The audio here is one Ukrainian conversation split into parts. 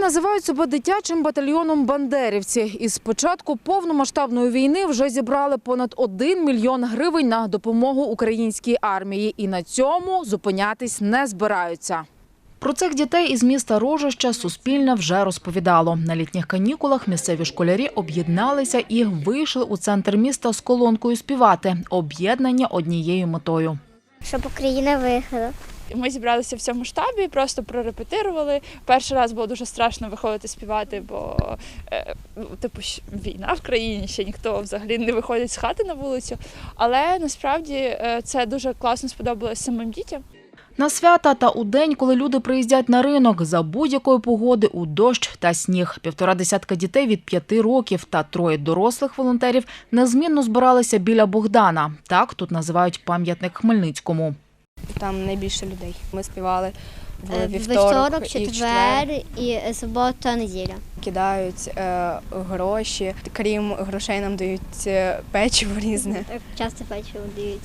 називають себе дитячим батальйоном бандерівці. Із початку повномасштабної війни вже зібрали понад 1 мільйон гривень на допомогу українській армії. І на цьому зупинятись не збираються. Про цих дітей із міста Рожища Суспільне вже розповідало. На літніх канікулах місцеві школярі об'єдналися і вийшли у центр міста з колонкою співати, об'єднані однією метою. щоб Україна виграла. Ми зібралися в цьому штабі, просто прорепетирували. Перший раз було дуже страшно виходити співати, бо е, ну, типу війна в країні, ще ніхто взагалі не виходить з хати на вулицю. Але насправді е, це дуже класно сподобалось самим дітям. На свята та у день, коли люди приїздять на ринок за будь-якої погоди у дощ та сніг. Півтора десятка дітей від п'яти років та троє дорослих волонтерів незмінно збиралися біля Богдана. Так тут називають пам'ятник Хмельницькому. Там найбільше людей. Ми співали Е, в вівторок, і четвер. четвер і субота, неділя. Кидають е, гроші. Крім грошей, нам дають е, печиво різне. Часто печиво дають.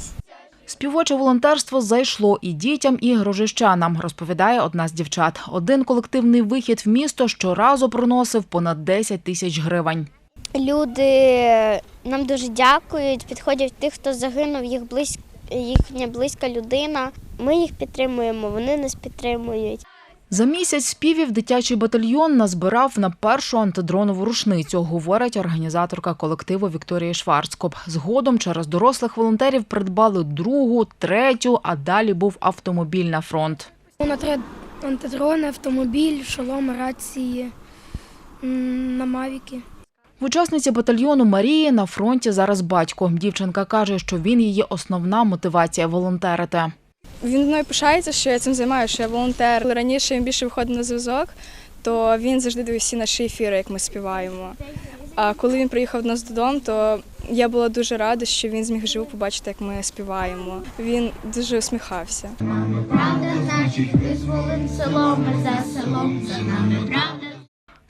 Співоче волонтерство зайшло і дітям, і грожищанам, розповідає одна з дівчат. Один колективний вихід в місто щоразу приносив понад 10 тисяч гривень. Люди нам дуже дякують, підходять тих, хто загинув, їх близьк, їхня близька людина. Ми їх підтримуємо, вони нас підтримують. За місяць співів дитячий батальйон назбирав на першу антидронову рушницю, говорить організаторка колективу Вікторія Шварцкоп. Згодом через дорослих волонтерів придбали другу, третю, а далі був автомобіль на фронт. На три антидрони, автомобіль, шоломи, рації на мавіки. В учасниці батальйону Марії на фронті зараз батько. Дівчинка каже, що він її основна мотивація волонтерити. Він мною пишається, що я цим займаюся, що я волонтер. Раніше він більше виходив на зв'язок, то він завжди дивився всі наші ефіри, як ми співаємо. А коли він приїхав до нас додому, то я була дуже рада, що він зміг живо побачити, як ми співаємо. Він дуже усміхався.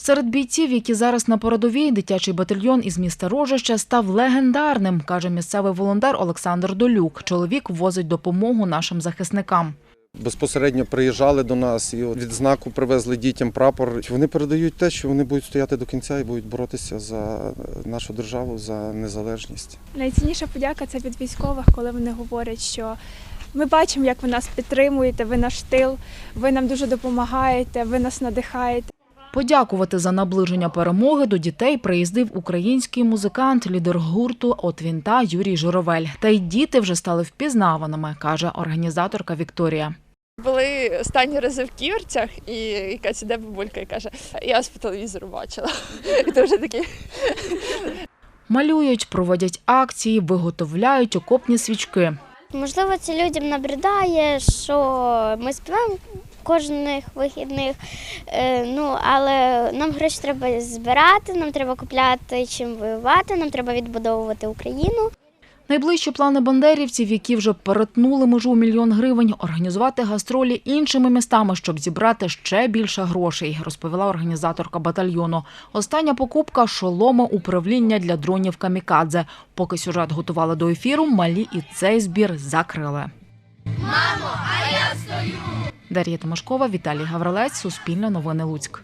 Серед бійців, які зараз на передовій, дитячий батальйон із міста Рожища став легендарним, каже місцевий волонтер Олександр Долюк. Чоловік возить допомогу нашим захисникам. Безпосередньо приїжджали до нас і відзнаку привезли дітям прапор. Вони передають те, що вони будуть стояти до кінця і будуть боротися за нашу державу, за незалежність. Найцінніша подяка це від військових, коли вони говорять, що ми бачимо, як ви нас підтримуєте, ви наш тил, ви нам дуже допомагаєте, ви нас надихаєте. Подякувати за наближення перемоги до дітей приїздив український музикант, лідер гурту «От вінта» Юрій Журавель. Та й діти вже стали впізнаваними, каже організаторка Вікторія. Були останні рази в ківерцях, і якась іде бабулька і каже, я вас по телевізору бачила. І ти вже такий. Малюють, проводять акції, виготовляють окопні свічки. Можливо, це людям набридає, що ми співаємо кожних вихідних. Е, ну, але нам гроші треба збирати, нам треба купляти чим воювати, нам треба відбудовувати Україну. Найближчі плани бандерівців, які вже перетнули межу мільйон гривень, організувати гастролі іншими містами, щоб зібрати ще більше грошей, розповіла організаторка батальйону. Остання покупка шоломи управління для дронів камікадзе. Поки сюжет готували до ефіру, малі і цей збір закрили. Мамо! Дар'я Тимошкова, Віталій Гаврилець, Суспільне новини Луцьк.